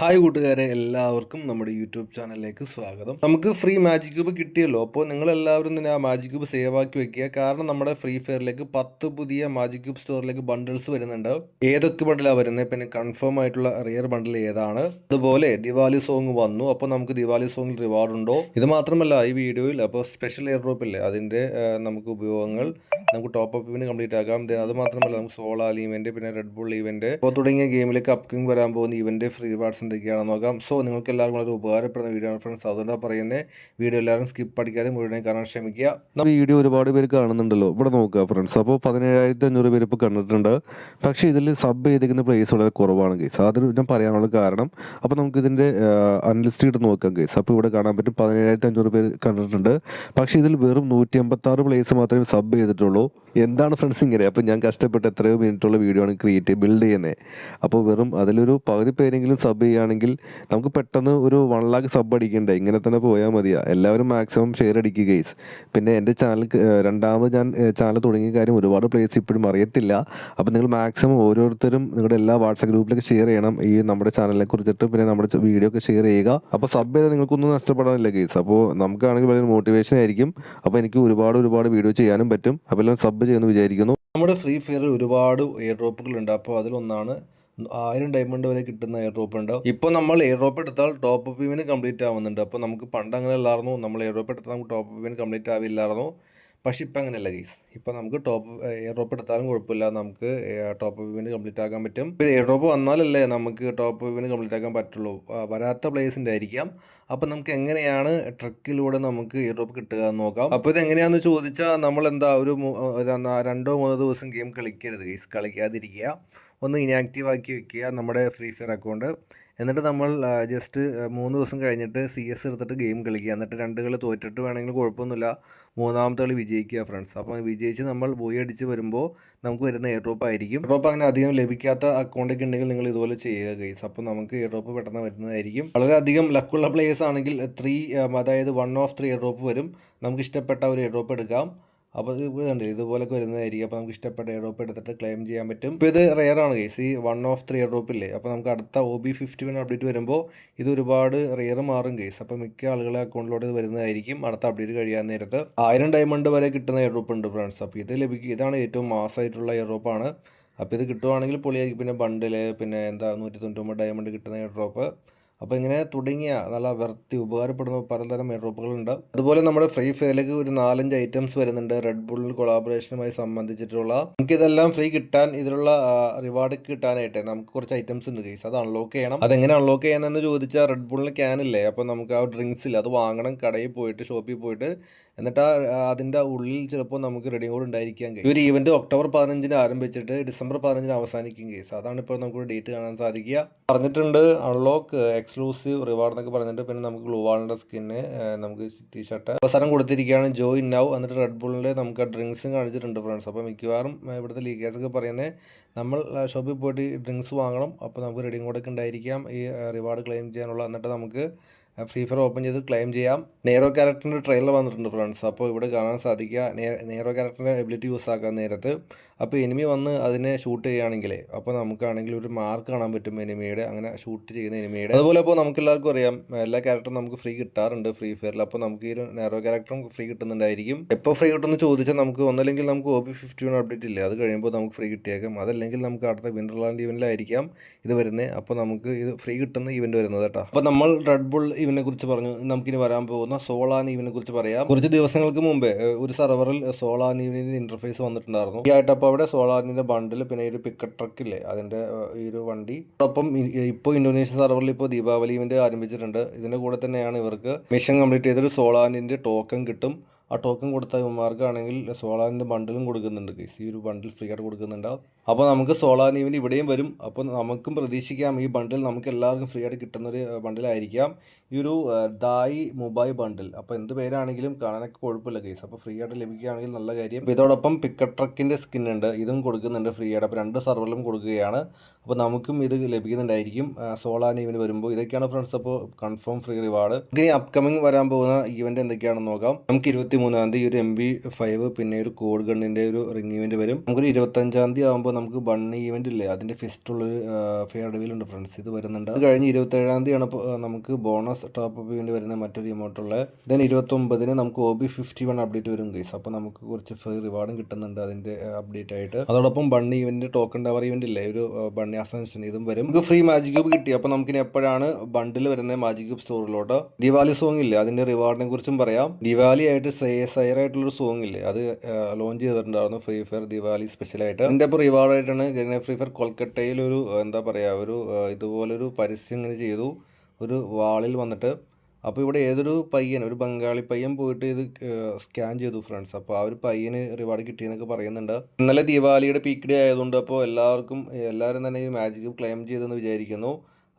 Hi കൂട്ടുകാരെ എല്ലാവർക്കും നമ്മുടെ യൂട്യൂബ് ചാനലിലേക്ക് സ്വാഗതം. നമുക്ക് ഫ്രീ മാജിക് ക്യൂബ് കിട്ടിയല്ലോ അപ്പോൾ നിങ്ങൾ എല്ലാവരും തന്നെ ആ മാജിക് ക്യൂബ് സേവ് ആക്കി വെക്കുക. കാരണം നമ്മുടെ ഫ്രീ ഫയറിലേക്ക് പത്ത് പുതിയ മാജിക് ക്യൂബ് സ്റ്റോറിലേക്ക് ബണ്ടിൽസ് വരുന്നുണ്ട്. ഏതൊക്കെ ബണ്ടിലാണ് വരുന്നത് പിന്നെ കൺഫേം ആയിട്ടുള്ള റിയർ ബണ്ടിൽ ഏതാണ്? അതുപോലെ ദിവാലി സോങ് വന്നു അപ്പോൾ നമുക്ക് ദിവാലി സോങ്ങിൽ റിവാർഡ് ഉണ്ടോ? ഇത് മാത്രമല്ല ഈ വീഡിയോയിൽ അപ്പോൾ സ്പെഷ്യൽ എയർ ഡ്രോപ്പ് ഇല്ലേ? അതിന്റെ നമുക്ക് ഉപയോഗങ്ങൾ നമുക്ക് ടോപ്പ് അപ്പ് ഇവന്റ് കംപ്ലീറ്റ് ആക്കാം. അത് മാത്രമല്ല നമുക്ക് സോളാൽ ഇവന്റ് പിന്നെ റെഡ് ബുൾ ഇവന്റ് അപ്പോൾ തുടങ്ങിയ ഗെയിമിലേക്ക് അപ്കിങ് വരാൻ പോകുന്ന ഇവന്റ് ഫ്രീ റിവാർഡ്സ് എന്തൊക്കെയാണെന്ന് നോക്കാം. സോ നിങ്ങൾക്ക് എല്ലാവർക്കും വളരെ ഉപകാരപ്പെടുന്ന വീഡിയോ ആണ് ഫ്രണ്ട്സ് അതുകൊണ്ടാണ് പറയുന്നത് വീഡിയോ എല്ലാവരും സ്കിപ്പ് അടിക്കാതെ മുഴുവനായി കാണാൻ ശ്രമിക്കുക. നമ്മൾ വീഡിയോ ഒരുപാട് പേര് കാണുന്നുണ്ടല്ലോ. ഇവിടെ നോക്കുക ഫ്രണ്ട്സ് അപ്പോൾ പതിനേഴായിരത്തി അഞ്ഞൂറ് പേര് ഇപ്പോൾ കണ്ടിട്ടുണ്ട്. പക്ഷേ ഇതിൽ സബ് ചെയ്തിരിക്കുന്ന പ്ലേസ് വളരെ കുറവാണ് കേസ് അതിന് ഞാൻ പറയാനുള്ള കാരണം അപ്പോൾ നമുക്ക് ഇതിന്റെ അൺലിസ്റ്റഡ് നോക്കാം കേസ് അപ്പോൾ ഇവിടെ കാണാൻ പറ്റും പതിനേഴായിരത്തി അഞ്ഞൂറ് പേര് കണ്ടിട്ടുണ്ട്. പക്ഷേ ഇതിൽ വെറും നൂറ്റി അമ്പത്താറ് പ്ലേസ് മാത്രമേ സബ് ചെയ്തിട്ടുള്ളൂ. എന്താണ് ഫ്രണ്ട്സ് ഇങ്ങനെ? അപ്പോൾ ഞാൻ കഷ്ടപ്പെട്ട് എത്രയോ മിനിറ്റുള്ള വീഡിയോ ആണ് ക്രിയേറ്റ് ബിൽഡ് ചെയ്യുന്നത് അപ്പോൾ വെറും അതിലൊരു പകുതി പേരെങ്കിലും സബ് ചെയ്യുകയാണെങ്കിൽ നമുക്ക് പെട്ടെന്ന് ഒരു വൺ ലാക്ക് സബ് അടിക്കണ്ടേ? ഇങ്ങനെ തന്നെ പോയാൽ മതിയാ. എല്ലാവരും മാക്സിമം ഷെയർ അടിക്കുക ഗൈസ് പിന്നെ എന്റെ ചാനൽ രണ്ടാമത് ഞാൻ ചാനൽ തുടങ്ങിയ കാര്യം ഒരുപാട് പ്ലേസ് ഇപ്പോഴും അറിയത്തില്ല. അപ്പോൾ നിങ്ങൾ മാക്സിമം ഓരോരുത്തരും നിങ്ങളുടെ എല്ലാ വാട്സാപ്പ് ഗ്രൂപ്പിലൊക്കെ ഷെയർ ചെയ്യണം. ഈ നമ്മുടെ ചാനലിനെ കുറിച്ചിട്ട് പിന്നെ നമ്മുടെ വീഡിയോ ഒക്കെ ഷെയർ ചെയ്യുക. അപ്പോൾ സബ് ചെയ്താൽ നിങ്ങൾക്കൊന്നും നഷ്ടപ്പെടാനില്ല ഗൈസ് അപ്പോൾ നമുക്കാണെങ്കിൽ വളരെ മോട്ടിവേഷൻ ആയിരിക്കും. അപ്പോൾ എനിക്ക് ഒരുപാട് ഒരുപാട് വീഡിയോ ചെയ്യാനും പറ്റും. അപ്പോൾ എല്ലാം സബ് ചെയ്യുമെന്ന് വിചാരിക്കുന്നു. നമ്മുടെ ഫ്രീ ഫയറിൽ ഒരുപാട് എയർ ഡ്രോപ്പുകൾ ഉണ്ട്. അപ്പോൾ അതിലൊന്നാണ് ആയിരം ഡയമണ്ട് വരെ കിട്ടുന്ന എയർ ഡ്രോപ്പ് ഉണ്ടാവും ഇപ്പോൾ നമ്മൾ എയർ ഡ്രോപ്പ് എടുത്താൽ ടോപ്പ് അപ്പ് ഇവന് കംപ്ലീറ്റ് ആവുന്നുണ്ട്. അപ്പോൾ നമുക്ക് പണ്ട് അങ്ങനെ അല്ലായിരുന്നു. നമ്മൾ എയർ ഡ്രോപ്പ് എടുത്താൽ നമുക്ക് ടോപ്പ് അപ്പ് ഇവന് കംപ്ലീറ്റ് ആവില്ലായിരുന്നു. പക്ഷെ ഇപ്പം അങ്ങനെയല്ല ഗൈസ് ഇപ്പം നമുക്ക് ടോപ്പ് എയർ ഡ്രോപ്പ് എടുത്താലും കുഴപ്പമില്ല. നമുക്ക് ടോപ്പ് ഇവന്റ് കംപ്ലീറ്റ് ആക്കാൻ പറ്റും. എയർ ഡ്രോപ്പ് വന്നാലല്ലേ നമുക്ക് ടോപ്പ് ഇവന്റ് കംപ്ലീറ്റ് ആക്കാൻ പറ്റുള്ളൂ. വരാത്ത പ്ലേസിന്റെ ആയിരിക്കാം അപ്പം നമുക്ക് എങ്ങനെയാണ് ട്രക്കിലൂടെ നമുക്ക് എയർ ഡ്രോപ്പ് കിട്ടുക എന്ന് നോക്കാം. അപ്പോൾ ഇത് എങ്ങനെയാണെന്ന് ചോദിച്ചാൽ നമ്മൾ എന്താ ഒരു രണ്ടോ മൂന്നോ ദിവസം ഗെയിം കളിക്കരുത് ഗൈസ് കളിക്കാതിരിക്കുക. ഒന്ന് ഇനാക്റ്റീവ് ആക്കി വെക്കുക നമ്മുടെ ഫ്രീ ഫയർ അക്കൗണ്ട് എന്നിട്ട് നമ്മൾ ജസ്റ്റ് മൂന്ന് ദിവസം കഴിഞ്ഞിട്ട് സി എസ് എടുത്തിട്ട് ഗെയിം കളിക്കുക. എന്നിട്ട് രണ്ട് കളി തോറ്റിട്ട് വേണമെങ്കിൽ കുഴപ്പമൊന്നുമില്ല. മൂന്നാമത്തെ കളി വിജയിക്കുക ഫ്രണ്ട്സ് അപ്പോൾ വിജയിച്ച് നമ്മൾ പോയി അടിച്ച് വരുമ്പോൾ നമുക്ക് വരുന്ന എയർ ഡ്രോപ്പ് ആയിരിക്കും. എയർ ഡ്രോപ്പ് അങ്ങനെ അധികം ലഭിക്കാത്ത അക്കൗണ്ടൊക്കെ ഉണ്ടെങ്കിൽ നിങ്ങൾ ഇതുപോലെ ചെയ്യുക ഗൈസ് അപ്പോൾ നമുക്ക് എയർ ഡ്രോപ്പ് പെട്ടെന്ന് വരുന്നതായിരിക്കും. വളരെയധികം ലക്കുള്ള പ്ലേയേഴ്സ് ആണെങ്കിൽ ത്രീ അതായത് one of three air drop വരും. നമുക്ക് ഇഷ്ടപ്പെട്ട ഒരു എയർ ഡ്രോപ്പ് എടുക്കാം. അപ്പോൾ ഇത് ഇതുണ്ട് ഇതുപോലൊക്കെ വരുന്നതായിരിക്കും. അപ്പോൾ നമുക്ക് ഇഷ്ടപ്പെട്ട എയർ ഡ്രോപ്പ് എടുത്തിട്ട് ക്ലെയിം ചെയ്യാൻ പറ്റും. ഇപ്പോൾ ഇത് റെയർ ആണ് കേസ് ഈ വൺ ഓഫ് ത്രീ എയർ ഇല്ലേ? അപ്പോൾ നമുക്ക് അടുത്ത O B fifty one update വരുമ്പോൾ ഇത് ഒരുപാട് റെയർ മാറും കേസ് അപ്പോൾ മിക്ക ആളുകളെ അക്കൗണ്ടിലൂടെ ഇത് വരുന്നതായിരിക്കും. അടുത്ത അപ്ഡേറ്റ് കഴിയാൻ നേരത്ത് ആയിരം ഡയമണ്ട് വരെ കിട്ടുന്ന എയർ ഡ്രോപ്പ് ഉണ്ട് ഫ്രണ്ട്സ് അപ്പോൾ ഇത് ലഭിക്കും ഇതാണ് ഏറ്റവും മാസമായിട്ടുള്ള എയർ ഡ്രോപ്പാണ് അപ്പോൾ ഇത് കിട്ടുവാണെങ്കിൽ പൊളിയായിരിക്കും പിന്നെ ബണ്ടിൽ പിന്നെ എന്താ നൂറ്റി തൊണ്ണൂറ്റൊമ്പത് ഡയമണ്ട് കിട്ടുന്ന എയർ ഡ്രോപ്പ് അപ്പോൾ ഇങ്ങനെ തുടങ്ങിയ നല്ല വെർത്തി ഉപകാരപ്പെടുന്ന പലതരം എയർ ഡ്രോപ്പുകളുണ്ട് അതുപോലെ നമ്മുടെ ഫ്രീ ഫെയറിലേക്ക് ഒരു നാലഞ്ച് ഐറ്റംസ് വരുന്നുണ്ട്. റെഡ് ബുൾ കൊളാബറേഷനുമായി സംബന്ധിച്ചിട്ടുള്ള. നമുക്ക് ഇതെല്ലാം ഫ്രീ കിട്ടാൻ ഇതിലുള്ള റിവാർഡ് കിട്ടാനായിട്ട് നമുക്ക് കുറച്ച് ഐറ്റംസ് ഉണ്ട് കേസ് അത് അൺലോക്ക് ചെയ്യണം. അതെങ്ങനെ അൺലോക്ക് ചെയ്യാനെന്ന് ചോദിച്ചാൽ റെഡ് ബുള്ളിന് ക്യാനില്ലേ അപ്പോൾ നമുക്ക് ആ ഡ്രിങ്ക്സ് ഇല്ല? അത് വാങ്ങണം. കടയിൽ പോയിട്ട് ഷോപ്പിൽ പോയിട്ട് എന്നിട്ട് അതിന്റെ ഉള്ളിൽ ചിലപ്പോൾ നമുക്ക് റെഡി കൂടെ ഉണ്ടായിരിക്കാൻ കഴിയും ഒരു ഈവന്റ് ഒക്ടോബർ പതിനഞ്ചിന് ആരംഭിച്ചിട്ട് ഡിസംബർ പതിനഞ്ചിന് അവസാനിക്കും കേസ് അതാണ് ഇപ്പോൾ നമുക്ക് ഡേറ്റ് കാണാൻ സാധിക്കുക. പറഞ്ഞിട്ടുണ്ട് അൺലോക്ക് എക്സ്ക്ലൂസീവ് റിവാർഡ് എന്നൊക്കെ പറഞ്ഞിട്ട് പിന്നെ നമുക്ക് ഗ്ലൂ വാളിന്റെ സ്കിന്ന് നമുക്ക് ടീഷർട്ട് അവസാനം കൊടുത്തിരിക്കുകയാണ് ജോയിൻ നൗ എന്നിട്ട് റെഡ് ബുള്ളിന്റെ നമുക്ക് ഡ്രിങ്ക്സും കാണിച്ചിട്ടുണ്ട് ഫ്രണ്ട്സ് അപ്പോൾ മിക്കവാറും ഇവിടുത്തെ ലീഗേഴ്സ് ഒക്കെ പറയുന്നത് നമ്മൾ ഷോപ്പിൽ പോയിട്ട് ഡ്രിങ്ക്സ് വാങ്ങണം. അപ്പോൾ നമുക്ക് റെഡിയും കൂടെ ഒക്കെ ഉണ്ടായിരിക്കാം. ഈ റിവാർഡ് ക്ലെയിം ചെയ്യാനുള്ള. എന്നിട്ട് നമുക്ക് ഫ്രീ ഫയർ ഓപ്പൺ ചെയ്ത് ക്ലെയിം ചെയ്യാം. നേരോ ക്യാരക്ടറിന്റെ ട്രെയിലർ വന്നിട്ടുണ്ട് ഫ്രണ്ട്സ് അപ്പോൾ ഇവിടെ കാണാൻ സാധിക്കുക. നെയറോ ക്യാരക്ടറിന്റെ എബിലിറ്റി യൂസ് ആക്കാൻ നേരത്ത്. അപ്പോൾ എനിമി വന്ന് അതിനെ ഷൂട്ട് ചെയ്യുകയാണെങ്കിലേ അപ്പോൾ നമുക്കാണെങ്കിൽ ഒരു മാർക്ക് കാണാൻ പറ്റും എനിമിയുടെ അങ്ങനെ ഷൂട്ട് ചെയ്യുന്ന എനിമിയുടെ. അതുപോലെ അപ്പോൾ നമുക്ക് എല്ലാവർക്കും അറിയാം എല്ലാ ക്യാരക്ടറും നമുക്ക് ഫ്രീ കിട്ടാറുണ്ട് ഫ്രീ ഫയറിൽ അപ്പോൾ നമുക്ക് ഈ ഒരു നെറോ ക്യാരക്ടറും ഫ്രീ കിട്ടുന്നുണ്ടായിരിക്കും. എപ്പോൾ ഫ്രീ കിട്ടുമെന്ന് ചോദിച്ചാൽ നമുക്ക് ഒന്നല്ലെങ്കിൽ നമുക്ക് O B fifty one update ഇല്ലേ അത് കഴിയുമ്പോൾ നമുക്ക് ഫ്രീ കിട്ടിയേക്കാം. അതല്ലെങ്കിൽ നമുക്ക് അടുത്ത വിന്റർലാൻഡ് ഇവന്റിലായിരിക്കാം ഇത് വരുന്നത് അപ്പോൾ നമുക്ക് ഇത് ഫ്രീ കിട്ടുന്ന ഇവന്റ് വരുന്നത് കേട്ടോ. അപ്പോൾ നമ്മൾ റെഡ് ബുൾ ഇവനെ കുറിച്ച് പറഞ്ഞു നമുക്കിനി വരാൻ പോകുന്ന സോളാൻ ഇവനെ കുറിച്ച് പറയാം. കുറച്ച് ദിവസങ്ങൾക്ക് മുമ്പേ ഒരു സെർവറിൽ സോളാൻ ഇവനിന്റെ ഇന്റർഫേസ് വന്നിട്ടുണ്ടായിരുന്നു. ഈ ആയിട്ട് അപ്പോൾ അവിടെ സോളാറിന്റെ ബണ്ടിൽ പിന്നെ ഈ ഒരു പിക്ക് ട്രക്കില്ലേ അതിന്റെ ഈ ഒരു വണ്ടി. അതോടൊപ്പം ഇപ്പോൾ ഇന്തോനേഷ്യ സർവറിൽ ഇപ്പോൾ ദീപാവലി ആരംഭിച്ചിട്ടുണ്ട്. ഇതിന്റെ കൂടെ തന്നെയാണ് ഇവർക്ക് മിഷൻ കംപ്ലീറ്റ് ചെയ്തൊരു സോളാറിന്റെ ടോക്കൺ കിട്ടും. ആ ടോക്കൺ കൊടുത്ത ഇവന്മാർക്കാണെങ്കിൽ സോളാനിന്റെ ബണ്ടിലും കൊടുക്കുന്നുണ്ട് ഗൈസ് ഈ ഒരു ബണ്ടിൽ ഫ്രീ ആയിട്ട് കൊടുക്കുന്നുണ്ടാവും. അപ്പോൾ നമുക്ക് സോളാൻ ഇവന്റ് ഇവിടെയും വരും. അപ്പോൾ നമുക്കും പ്രതീക്ഷിക്കാം ഈ ബണ്ടിൽ നമുക്ക് എല്ലാവർക്കും ഫ്രീ ആയിട്ട് കിട്ടുന്നൊരു ബണ്ടിലായിരിക്കാം ഈ ഒരു ദായി മൊബൈൽ ബണ്ടിൽ അപ്പോൾ എന്ത് പേരാണെങ്കിലും കാണാനൊക്കെ കുഴപ്പമില്ല കേസ് അപ്പോൾ ഫ്രീ ആയിട്ട് ലഭിക്കുകയാണെങ്കിൽ നല്ല കാര്യം. ഇതോടൊപ്പം പിക്കറ്റ് ട്രക്കിന്റെ സ്കിൻ ഉണ്ട്. ഇതും കൊടുക്കുന്നുണ്ട് ഫ്രീ ആയിട്ട്. അപ്പോൾ രണ്ട് സർവറിലും കൊടുക്കുകയാണ്. അപ്പോൾ നമുക്കും ഇത് ലഭിക്കുന്നുണ്ടായിരിക്കും. സോളാൻ ഇവന്റ് വരുമ്പോൾ ഇതൊക്കെയാണ് ഫ്രണ്ട്സ് അപ്പോൾ കൺഫേം ഫ്രീ റിവാർഡ് ഇനി അപ്കമിങ് വരാൻ പോകുന്ന ഇവന്റ് എന്തൊക്കെയാണെന്ന് നോക്കാം. നമുക്ക് ഇരുപത്തി മൂന്നാം തീയതി ഒരു എം ബി ഫൈവ് പിന്നെ ഒരു കോഡ് ഗണ്ണിന്റെ ഒരു റിംഗ് ഇവന്റ് വരും. നമുക്കൊരു ഇരുപത്തഞ്ചാം തീയതി ആകുമ്പോൾ നമുക്ക് ബണ്ണി ഇവന്റ് ഇല്ലേ? അതിന്റെ ഫിസ്റ്റുള്ളൊരു ഫെയർ അടവിലുണ്ട് ഫ്രണ്ട്സ് ഇത് വരുന്നുണ്ട്. അത് കഴിഞ്ഞ് ഇരുപത്തേഴാം ആണ് നമുക്ക് ബോണസ് ടോപ്പ് അപ്പ് ഇവന്റ് വരുന്ന മറ്റൊരു ഇമോട്ടുള്ള ദെൻ ഇരുപത്തൊമ്പതിന് നമുക്ക് O B fifty one update വരും ഗൈസ് അപ്പോൾ നമുക്ക് കുറച്ച് ഫ്രീ റിവാർഡും കിട്ടുന്നുണ്ട് അതിന്റെ അപ്ഡേറ്റ് ആയിട്ട്. അതോടൊപ്പം bunny event token tower event ഇല്ലേ? ഒരു ബണ്ണി അസൻഷൻ ഇതും വരും. നമുക്ക് ഫ്രീ മാജിക് ക്യൂബ് കിട്ടി. അപ്പോൾ നമുക്കിനി എപ്പോഴാണ് ബണ്ടിൽ വരുന്ന മാജിക് ക്യൂബ് സ്റ്റോറിലോട്ട് ദിവാലി സോങ് ഇല്ലേ? അതിന്റെ റിവാർഡിനെ കുറിച്ചും പറയാം. ദിവാലി ആയിട്ട് സയർ ആയിട്ടുള്ളൊരു സോങ് ഇല്ലേ അത് ലോഞ്ച് ചെയ്തിട്ടുണ്ടായിരുന്നു ഫ്രീ ഫയർ ദിവാലി സ്പെഷ്യലായിട്ട് അതിന്റെ ഇപ്പോൾ റിവാർഡായിട്ടാണ് ഫ്രീ ഫയർ കൊൽക്കട്ടയിൽ ഒരു എന്താ പറയുക ഒരു ഇതുപോലൊരു പരസ്യം ഇങ്ങനെ ചെയ്തു. ഒരു വാളിൽ വന്നിട്ട്. അപ്പോൾ ഇവിടെ ഏതൊരു പയ്യൻ ഒരു ബംഗാളി പയ്യൻ പോയിട്ട് ഇത് സ്കാൻ ചെയ്തു ഫ്രണ്ട്സ് അപ്പോൾ ആ ഒരു പയ്യന് റിവാർഡ് കിട്ടിയെന്നൊക്കെ പറയുന്നുണ്ട്. ഇന്നലെ ദീപാവലിയുടെ പീക്ക് ഡേ ആയതുകൊണ്ട് അപ്പോൾ എല്ലാവർക്കും എല്ലാവരും തന്നെ ഈ മാജിക് ക്ലെയിം ചെയ്തെന്ന് വിചാരിക്കുന്നു.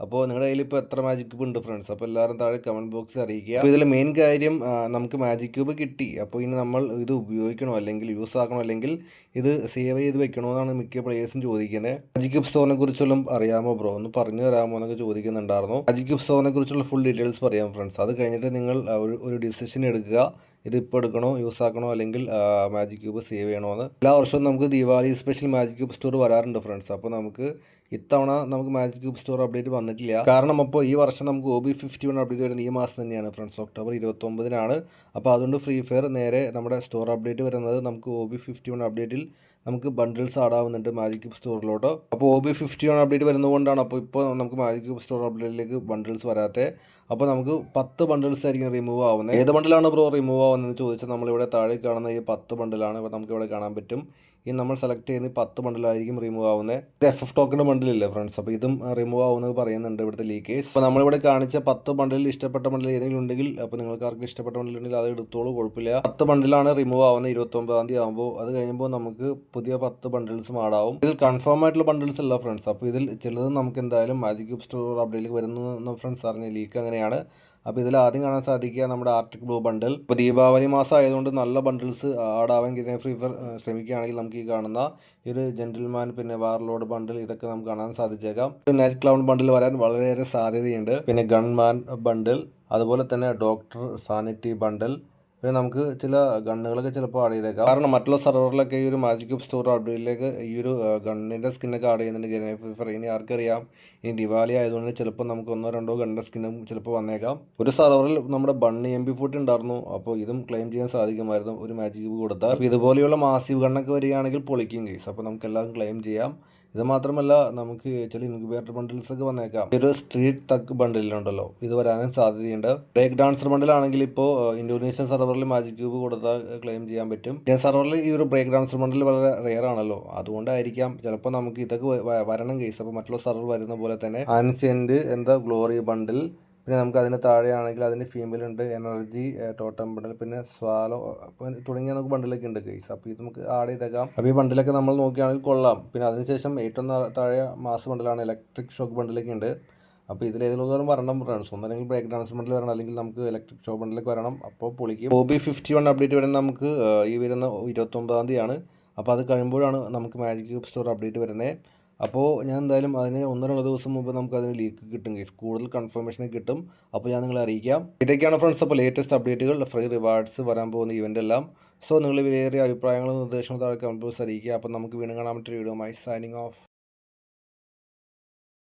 അപ്പോൾ നിങ്ങളുടെ കയ്യിൽ ഇപ്പോൾ എത്ര മാജിക് ക്യൂബ് ഉണ്ട് ഫ്രണ്ട്സ് അപ്പോൾ എല്ലാവരും താഴെ കമന്റ് ബോക്സിൽ അറിയിക്കുക. അപ്പോൾ ഇതിൽ മെയിൻ കാര്യം നമുക്ക് മാജിക് ക്യൂബ് കിട്ടി. അപ്പോൾ ഇനി നമ്മൾ ഇത് ഉപയോഗിക്കണോ അല്ലെങ്കിൽ യൂസ് ആക്കണോ അല്ലെങ്കിൽ ഇത് സേവ് ചെയ്ത് വെക്കണോ എന്നാണ് മിക്ക പ്ലേയേഴ്സും ചോദിക്കുന്നത് മാജിക് ക്യൂബ് സ്റ്റോറിനെ കുറിച്ചെല്ലാം അറിയാമോ ബ്രോ ഒന്ന് പറഞ്ഞു തരാമോ എന്നൊക്കെ ചോദിക്കുന്നുണ്ടായിരുന്നു. മാജിക് ക്യൂബ് സ്റ്റോറിനെ കുറിച്ചുള്ള ഫുൾ ഡീറ്റെയിൽസ് പറയാം ഫ്രണ്ട്സ് അത് കഴിഞ്ഞിട്ട് നിങ്ങൾ ഒരു ഒരു ഡിസിഷൻ എടുക്കുക. ഇത് ഇപ്പോൾ എടുക്കണോ യൂസ് ആക്കണോ അല്ലെങ്കിൽ മാജിക് ക്യൂബ് സേവ് ചെയ്യണോ എന്ന്. എല്ലാ വർഷവും നമുക്ക് Deepavali special magic cube store വരാറുണ്ട് ഫ്രണ്ട്സ് അപ്പോൾ നമുക്ക് ഇത്തവണ നമുക്ക് മാജിക് ക്യൂബ് സ്റ്റോർ അപ്ഡേറ്റ് വന്നിട്ടില്ല. കാരണം അപ്പോൾ ഈ വർഷം നമുക്ക് O B fifty one update വരുന്നത് ഈ മാസം തന്നെയാണ്. ഫ്രണ്ട്സ് ഒക്ടോബർ ഇരുപത്തൊമ്പതിനാണ്. അപ്പോൾ അതുകൊണ്ട് ഫ്രീ ഫയർ നേരെ നമ്മുടെ സ്റ്റോർ അപ്ഡേറ്റ് വരുന്നത് നമുക്ക് ഒ ബി ഫിഫ്റ്റി വൺ അപ്ഡേറ്റിൽ നമുക്ക് ബണ്ടിൽസ് ആടാവുന്നുണ്ട് മാജിക് ക്യൂബ് സ്റ്റോറിലോട്ട് അപ്പോൾ O B fifty one update വരുന്നതുകൊണ്ടാണ് അപ്പോൾ ഇപ്പോൾ നമുക്ക് മാജിക് ക്യൂബ് സ്റ്റോർ അപ്ഡേറ്റിലേക്ക് ബണ്ടിൽസ് വരാത്തത് അപ്പോൾ നമുക്ക് പത്ത് ബണ്ടിൽസ് ആയിരിക്കും റിമൂവ് ആവുന്നത്. ഏത് ബണ്ടിലാണ് ബ്രോ റിമൂവ് ആവുന്നതെന്ന് ചോദിച്ചാൽ നമ്മളിവിടെ താഴെ കാണുന്ന ഈ പത്ത് ബണ്ടിലാണ് ഇപ്പോൾ നമുക്ക് ഇവിടെ കാണാൻ പറ്റും. ഈ നമ്മൾ സെലക്ട് ചെയ്യുന്ന പത്ത് ബണ്ടിലായിരിക്കും റിമൂവ് ആവുന്നത്. എഫ് എഫ് ടോക്കിന്റെ ബണ്ടിലില്ലേ ഫ്രണ്ട്സ് അപ്പോൾ ഇതും റിമൂവ് ആവുന്നത് പറയുന്നുണ്ട് ഇവിടുത്തെ ലീക്കേജ് അപ്പോൾ നമ്മളിവിടെ കാണിച്ച പത്ത് ബണ്ടിൽ ഇഷ്ടപ്പെട്ട ബണ്ടിൽ ഏതെങ്കിലും ഉണ്ടെങ്കിൽ അപ്പോൾ നിങ്ങൾക്ക് ആർക്കും ഇഷ്ടപ്പെട്ട ബണ്ടിൽ ഉണ്ടെങ്കിൽ അത് എടുത്തോളൂ കുഴപ്പമില്ല. പത്ത് ബണ്ടിലാണ് റിമൂവ് ആവുന്നത് ഇരുപത്തൊമ്പതാം തീയതി ആകുമ്പോൾ അത് കഴിയുമ്പോൾ നമുക്ക് പുതിയ പത്ത് ബണ്ടിൽസ് ആടാവും ഇതിൽ കൺഫേം ആയിട്ടുള്ള ബണ്ടിൽസ് അല്ല ഫ്രണ്ട്സ് അപ്പോൾ ഇതിൽ ചിലത് നമുക്ക് എന്തായാലും മാജിക് ക്യൂബ് സ്റ്റോർ അപ്ഡേറ്റിലേക്ക് വരുന്നു ഫ്രണ്ട്സ് അറിഞ്ഞ ലീക്ക് അങ്ങനെയാണ്. അപ്പോൾ ഇതിൽ ആദ്യം കാണാൻ സാധിക്കുക നമ്മുടെ ആർട്ടിക് ബ്ലൂ ബണ്ടിൽ ഇപ്പോൾ ദീപാവലി മാസം ആയതുകൊണ്ട് നല്ല ബണ്ടിൽസ് ആടാവാൻ ഫ്രീ ഫയർ ശ്രമിക്കുകയാണെങ്കിൽ നമുക്ക് ഈ കാണുന്ന ഈ ഒരു ജെന്റിൽമാൻ പിന്നെ വാർലോഡ് ബണ്ടിൽ ഇതൊക്കെ നമുക്ക് കാണാൻ സാധിച്ചേക്കാം. നൈറ്റ് ക്ലൗൺ ബണ്ടിൽ വരാൻ വളരെയേറെ സാധ്യതയുണ്ട്. പിന്നെ ഗൺമാൻ ബണ്ടിൽ അതുപോലെ തന്നെ ഡോക്ടർ സാനിറ്റി ബണ്ടിൽ പിന്നെ നമുക്ക് ചില ഗണ്ണുകളൊക്കെ ചിലപ്പോൾ ആഡ് ചെയ്തേക്കാം. കാരണം മറ്റുള്ള സെർവറിലൊക്കെ ഈ ഒരു മാജിക് ക്യൂബ് സ്റ്റോർ അപ്ഡേറ്റിലേക്ക് ഈ ഒരു ഗണ്ണിന്റെ സ്കിന്നൊക്കെ ആഡ് ചെയ്യുന്നുണ്ട്. ഗെയിം ഫിഫർ ഇനി ആർക്കറിയാം. ഇനി ദിവാലി ആയതുകൊണ്ട് ചിലപ്പോൾ നമുക്ക് ഒന്നോ രണ്ടോ ഗണ്ണിന്റെ സ്കിന്നും ചിലപ്പോൾ വന്നേക്കാം. ഒരു സെർവറിൽ നമ്മുടെ ബണ്ണി എം ബി ഫുട്ട് ഉണ്ടായിരുന്നു. അപ്പോൾ ഇതും ക്ലെയിം ചെയ്യാൻ സാധിക്കുമായിരുന്നു. ഒരു മാജിക് ക്യൂബ് കൊടുത്താൽ. ഇതുപോലെയുള്ള മാസീവ് ഗണ്ണൊക്കെ വരികയാണെങ്കിൽ പൊളിക്കും കേസ് അപ്പോൾ നമുക്ക് എല്ലാവരും ക്ലെയിം ചെയ്യാം. ഇത് മാത്രമല്ല നമുക്ക് ചില ഇൻക്യുബേറ്റർ ബണ്ടിൽസ് ഒക്കെ വന്നേക്കാം. ഒരു സ്ട്രീറ്റ് തക്ക് ബണ്ടിലുണ്ടല്ലോ ഇത് വരാനും സാധ്യതയുണ്ട്. ബ്രേക്ക് ഡാൻസർ ബണ്ടിലാണെങ്കിൽ ഇപ്പോൾ ഇൻഡോനേഷ്യൻ സെർവറിൽ മാജിക് ക്യൂബ് കൊടുത്താൽ ക്ലെയിം ചെയ്യാൻ പറ്റും. ഇന്ത്യൻ സെർവറിൽ ഈ ഒരു ബ്രേക്ക് ഡാൻസർ ബണ്ടിൽ വളരെ റെയർ ആണല്ലോ. അതുകൊണ്ടായിരിക്കാം. ചിലപ്പോൾ നമുക്ക് ഇതൊക്കെ വരണം കേസ് അപ്പോൾ മറ്റുള്ള സെർവർ വരുന്ന പോലെ തന്നെ ആൻസെന്റ് എന്താ ഗ്ലോറി ബണ്ടിൽ പിന്നെ നമുക്ക് അതിന് താഴെയാണെങ്കിൽ അതിന് ഫീമെയിൽ ഉണ്ട് എനർജി ടോട്ടം ബണ്ടിൽ പിന്നെ സ്വാലോ തുടങ്ങിയ നമുക്ക് ബണ്ടിലൊക്കെ ഉണ്ട് കേസ് അപ്പോൾ ഇത് നമുക്ക് ആഡ് ചെയ്തേക്കാം. അപ്പോൾ ഈ ബണ്ടിലൊക്കെ നമ്മൾ നോക്കുകയാണെങ്കിൽ കൊള്ളാം. പിന്നെ അതിനുശേഷം ഏറ്റവും താഴെ മാസ് ബണ്ടിലാണ് ഇലക്ട്രിക് ഷോക്ക് ബണ്ടിലൊക്കെ ഉണ്ട്. അപ്പോൾ ഇതിൽ ഏതെങ്കിലും വരണം ഫ്രണ്ട്സ് ഒന്നല്ലെങ്കിൽ ബ്രേക്ക് ഡാൻസ് ബണ്ടിൽ വരണം അല്ലെങ്കിൽ നമുക്ക് ഇലക്ട്രിക് ഷോ ബണ്ടിലൊക്കെ വരണം. അപ്പോൾ പൊളിക്കും. ബി ഫിഫ്റ്റി വൺ അപ്ഡേറ്റ് വരുന്ന നമുക്ക് ഈ വരുന്ന ഇരുപത്തൊമ്പതാം തീയതിയാണ്. അപ്പോൾ അത് കഴിയുമ്പോഴാണ് നമുക്ക് മാജിക് ക്യൂബ് സ്റ്റോർ അപ്ഡേറ്റ് വരുന്നത് അപ്പോൾ ഞാൻ എന്തായാലും അതിന് ഒന്ന് ദിവസം മുമ്പ് നമുക്ക് അതിന് ലീക്ക് കിട്ടും കേസ് കൂടുതൽ കൺഫർമേഷൻ കിട്ടും. അപ്പോൾ ഞാൻ നിങ്ങളെ അറിയിക്കാം. ഇതൊക്കെയാണ് ഫ്രണ്ട്സ് അപ്പോൾ ലേറ്റസ്റ്റ് അപ്ഡേറ്റുകൾ ഫ്രീ റിവാർഡ്സ് വരാൻ പോകുന്ന ഇവന്റ് എല്ലാം. സോ നിങ്ങൾ വിലയേറിയ അഭിപ്രായങ്ങളും നിർദ്ദേശങ്ങളും താഴെ കമന്റ് ബോക്സ് അറിയിക്കുക. അപ്പോൾ നമുക്ക് വീണ്ടും കാണാൻ പറ്റിയ വീഡിയോ മൈ സൈനിങ് ഓഫ്